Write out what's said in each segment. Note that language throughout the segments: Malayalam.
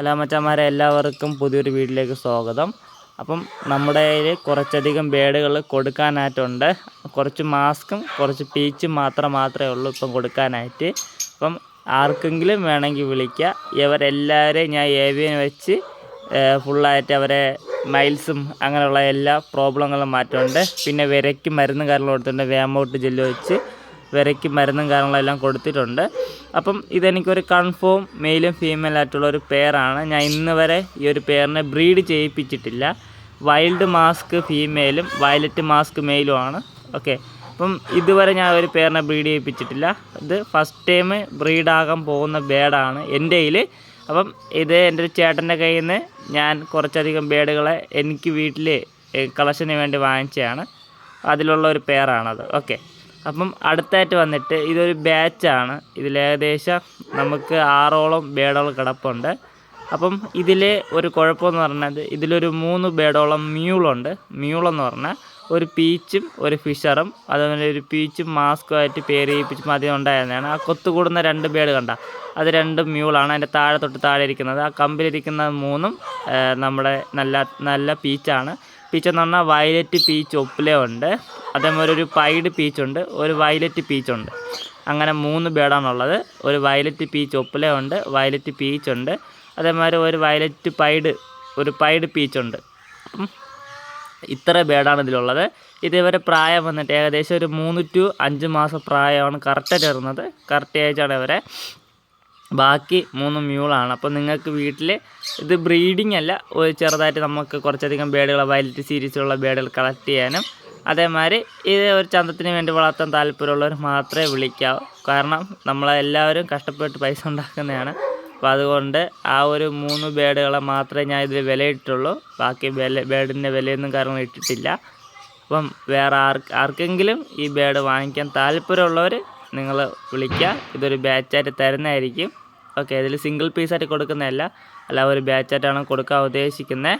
ഹലോ മച്ചന്മാരെ എല്ലാവർക്കും പുതിയൊരു വീട്ടിലേക്ക് സ്വാഗതം. അപ്പം നമ്മുടെ കയ്യിൽ കുറച്ചധികം ബേഡുകൾ കൊടുക്കാനായിട്ടുണ്ട്. കുറച്ച് മാസ്കും കുറച്ച് പീച്ചും മാത്രം മാത്രമേ ഉള്ളൂ ഇപ്പം കൊടുക്കാനായിട്ട്. അപ്പം ആർക്കെങ്കിലും വേണമെങ്കിൽ വിളിക്കുക ഇവരെല്ലാവരെയും ഞാൻ ഏവിയൻ വെച്ച് ഫുള്ളായിട്ട് അവരെ മൈൽസും അങ്ങനെയുള്ള എല്ലാ പ്രോബ്ലങ്ങളും മാറ്റമുണ്ട് പിന്നെ വിരയ്ക്ക് മരുന്ന് കാര്യങ്ങളും കൊടുത്തിട്ടുണ്ട്. വേമൗട്ട് ജെല്ല് വെച്ച്. വിരയ്ക്ക് മരുന്നും കാര്യങ്ങളെല്ലാം കൊടുത്തിട്ടുണ്ട്. അപ്പം ഇതെനിക്കൊരു കൺഫേം മെയിലും ഫീമെയിൽ ആയിട്ടുള്ള ഒരു പെയറാണ് ഞാൻ ഇന്ന് വരെ ഈ ഒരു പെയറിനെ ബ്രീഡ് ചെയ്യിപ്പിച്ചിട്ടില്ല. വൈൽഡ് മാസ്ക് ഫീമെയിലും വയലറ്റ് മാസ്ക് മെയിലുമാണ് ഓക്കെ അപ്പം ഇതുവരെ ഞാൻ ഒരു പേരിനെ ബ്രീഡ് ചെയ്യിപ്പിച്ചിട്ടില്ല. ഇത് ഫസ്റ്റ് ടൈം ബ്രീഡാകാൻ പോകുന്ന ബേഡാണ് എന്റെ കയ്യിൽ അപ്പം ഇത് എന്റെ ഒരു ചേട്ടന്റെ കയ്യിൽ നിന്ന് ഞാൻ കുറച്ചധികം ബേഡുകളെ എനിക്ക് വീട്ടിൽ കളക്ഷന് വേണ്ടി വാങ്ങിച്ചതാണ്. അതിലുള്ള ഒരു പേരാണത് ഓക്കെ അപ്പം അടുത്തായിട്ട് വന്നിട്ട് ഇതൊരു ബാച്ചാണ്. ഇതിലേകദേശം നമുക്ക് ആറോളം ബേഡുകൾ കിടപ്പുണ്ട്. അപ്പം ഇതിൽ ഒരു കുഴപ്പമെന്ന് പറഞ്ഞത് ഇതിലൊരു മൂന്ന് ബേഡോളം മ്യൂളുണ്ട്. മ്യൂളെന്ന് പറഞ്ഞാൽ ഒരു പീച്ചും ഒരു ഫിഷറും അതുപോലെ ഒരു പീച്ചും മാസ്കുമായിട്ട് പേര് ചെയ്യിപ്പിച്ചും മതിയും ഉണ്ടായിരുന്നതാണ്. ആ കൊത്തുകൂടുന്ന രണ്ട് ബേഡ് കണ്ട അത് രണ്ടും മ്യൂളാണ്. അതിന്റെ താഴെ തൊട്ട് താഴെ ഇരിക്കുന്നത് ആ കമ്പിലിരിക്കുന്ന മൂന്നും നമ്മുടെ നല്ല നല്ല പീച്ചാണ്. പീച്ച് എന്ന് പറഞ്ഞാൽ വയലറ്റ് പീച്ച് ഒപ്പിലുണ്ട് അതേപോലെ ഒരു പൈഡ് പീച്ചുണ്ട് ഒരു വയലറ്റ് പീച്ചുണ്ട് അങ്ങനെ മൂന്ന് ബേഡാണുള്ളത് ഒരു വയലറ്റ് പീച്ച് ഒപ്പിലേ ഉണ്ട് വയലറ്റ് പീച്ചുണ്ട് അതേമാതിരി ഒരു വയലറ്റ് പൈഡ് ഒരു പൈഡ് പീച്ചുണ്ട് ഇത്ര ബേഡാണ് ഇതിലുള്ളത്. ഇതേവരെ പ്രായം വന്നിട്ട് ഏകദേശം ഒരു മൂന്ന് ടു അഞ്ച് മാസം പ്രായമാണ് കറക്റ്റായിട്ട് വരുന്നത്. കറക്റ്റ് ഏജാണ് ഇവരെ. ബാക്കി മൂന്ന് മ്യൂളാണ് അപ്പോൾ നിങ്ങൾക്ക് വീട്ടിൽ ഇത് ബ്രീഡിംഗ് അല്ല ചെറുതായിട്ട് നമുക്ക് കുറച്ചധികം ബേഡുകൾ വയലറ്റ് സീരീസിലുള്ള ബേഡുകൾ കളക്ട് ചെയ്യാനും അതേമാതിരി ഇത് ഒരു ചന്തത്തിന് വേണ്ടി വളർത്താൻ താല്പര്യമുള്ളവർ മാത്രമേ വിളിക്കാവൂ. കാരണം നമ്മളെല്ലാവരും കഷ്ടപ്പെട്ട് പൈസ ഉണ്ടാക്കുന്നതാണ്. അപ്പോൾ അതുകൊണ്ട് ആ ഒരു മൂന്ന് ബേഡുകളെ മാത്രമേ ഞാൻ ഇതിൽ വിലയിട്ടുള്ളൂ. ബാക്കി വില ബേഡിന്റെ വിലയൊന്നും കാരണം ഇട്ടിട്ടില്ല. അപ്പം വേറെ ആർ ആർക്കെങ്കിലും ഈ ബേഡ് വാങ്ങിക്കാൻ താല്പര്യമുള്ളവർ നിങ്ങൾ വിളിക്കുക ഇതൊരു ബാച്ചായിട്ട് തരുന്നതായിരിക്കും. ഓക്കെ ഇതിൽ സിംഗിൾ പീസായിട്ട് കൊടുക്കുന്നതല്ല. അല്ല ഒരു ബാച്ചായിട്ടാണ് കൊടുക്കാൻ ഉദ്ദേശിക്കുന്നത്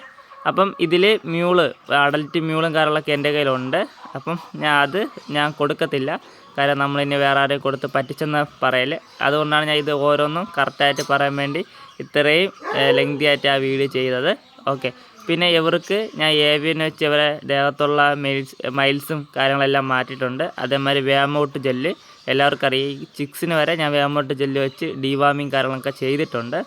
അപ്പം ഇതിൽ മ്യൂൾ അഡൽറ്റ് മ്യൂളും കാര്യങ്ങളൊക്കെ എന്റെ കയ്യിലുണ്ട്. അപ്പം ഞാൻ അത് ഞാൻ കൊടുക്കത്തില്ല. കാര്യം നമ്മളിനി വേറെ ആരെയും കൊടുത്ത് പറ്റിച്ചെന്ന് പറയൽ അതുകൊണ്ടാണ് ഞാൻ ഇത് ഓരോന്നും കറക്റ്റായിട്ട് പറയാൻ വേണ്ടി ഇത്രയും ലെങ്തി ആയിട്ട് ആ വീഡിയോ ചെയ്തത്. ഓക്കെ പിന്നെ ഇവർക്ക് ഞാൻ ഏവിയൻ വെച്ച് ഇവരെ ദേഹത്തുള്ള മെയിൽസ് മൈൽസും കാര്യങ്ങളെല്ലാം മാറ്റിയിട്ടുണ്ട്. അതേമാതിരി വേമൗട്ട് ജെല്ല് എല്ലാവർക്കും അറിയാം. ഈ ചിക്സിന് വരെ ഞാൻ വേമൗട്ട് ജെല്ല് വെച്ച് ഡീവാമിങ് കാര്യങ്ങളൊക്കെ ചെയ്തിട്ടുണ്ട്.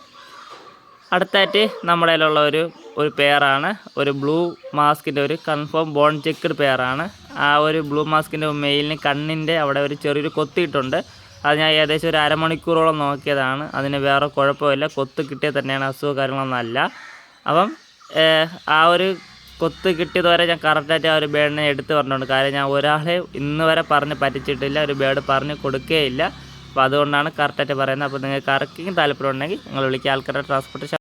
അടുത്തായിട്ട് നമ്മുടെ കയ്യിലുള്ള ഒരു ഒരു പെയറാണ് ഒരു ബ്ലൂ മാസ്കിന്റെ ഒരു കൺഫേം ബോൺ ചെക്ക്ഡ് പെയറാണ് ആ ഒരു ബ്ലൂ മാസ്കിന്റെ മെയിലിന് കണ്ണിന്റെ അവിടെ ഒരു ചെറിയൊരു കൊത്തിയിട്ടുണ്ട് അത് ഞാൻ ഏകദേശം ഒരു അരമണിക്കൂറോളം നോക്കിയതാണ്. അതിന് വേറെ കുഴപ്പമില്ല. കൊത്ത് കിട്ടിയാൽ തന്നെയാണ് അസുഖ കാര്യങ്ങളൊന്നും അല്ല. അപ്പം ആ ഒരു കൊത്ത് കിട്ടിയത് വരെ ഞാൻ കറക്റ്റായിട്ട് ആ ഒരു ബേഡിനെ എടുത്ത് പറഞ്ഞിട്ടുണ്ട് കാര്യം ഞാൻ ഒരാളെ ഇന്ന് വരെ പറഞ്ഞ് പറ്റിച്ചിട്ടില്ല ഒരു ബേഡ് പറഞ്ഞ് കൊടുക്കുകയില്ല അപ്പോൾ അതുകൊണ്ടാണ് കറക്റ്റായിട്ട് പറയുന്നത്. അപ്പോൾ നിങ്ങൾക്ക് കറക്റ്റിങ്ങും താല്പര്യം ഉണ്ടെങ്കിൽ നിങ്ങൾ വിളിക്കുക. ആൾക്കാരുടെ ട്രാൻസ്പോർട്ടേഷൻ